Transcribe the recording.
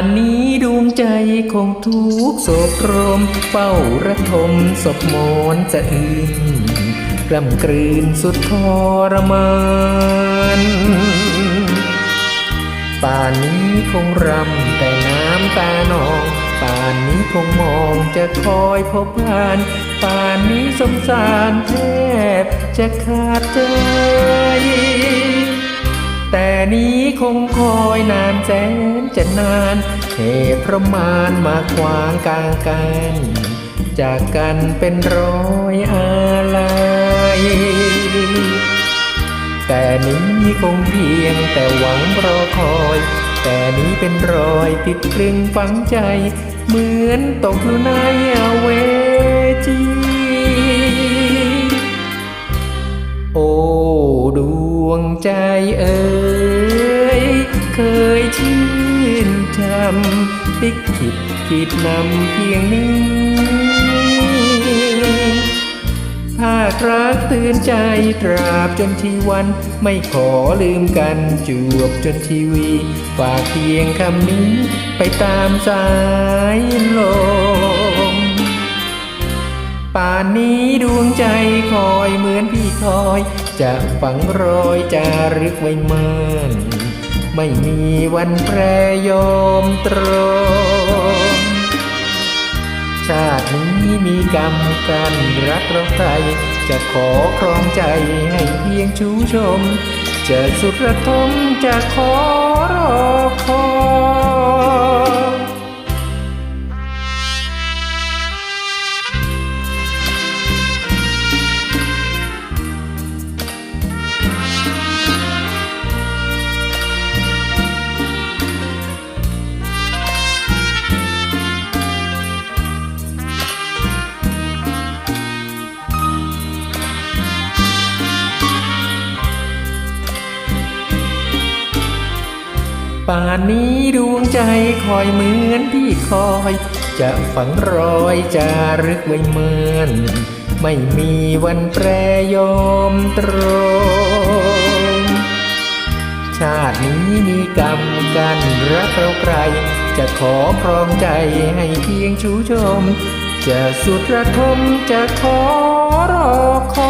านนี้ดวงใจคงทุกโศกโรมเฝ้าระทมศพมอนจะอื่นกล้ำกลืนสุดทรมานป่านนี้คงรำแต่น้ำตานองป่านนี้คงมองจะคอยพบผ่านป่านนี้สงสารแทบจะขาดใจ นี้คงคอยนานแสนจะนานเหตุเพระมานมาขวางกลางกัน จากกันเป็นร้อยอะไรแต่นี้คงเพียงแต่หวังรอคอย แต่นี้เป็นรอยติดกลึงฝังใจ เหมือนตกอยู่ในเวจี โอ้ดวงใจเอ่ยเคยชื่นชมติดคิดคิดนำเพียงนี้ภาครักตือนใจตราบจนชีวัน ไม่ขอลืมกันจวบจนชีวี ฝากเพียงคำนี้ไปตามสายลมานนี้ดวงใจคอยเหมือนพี่คอย จะฝังรอยจารึกไว้มันไม่มีวันแปรยอมตรงชาตินี้มีกรรมกันรักเราใครจะขอครองใจให้เพียงชูชม จะสุดระทมจะขอรอคอย ป่านนี้ดวงใจคอยเหมือนพี่คอย จะฝังรอยจารึกไว้เมือน ไม่มีวันแปรยอมตรง ชาตินี้มีกรรมกันรักเราใคร จะขอครองใจให้เพียงชูชม จะสุดระทมจะขอรอคอย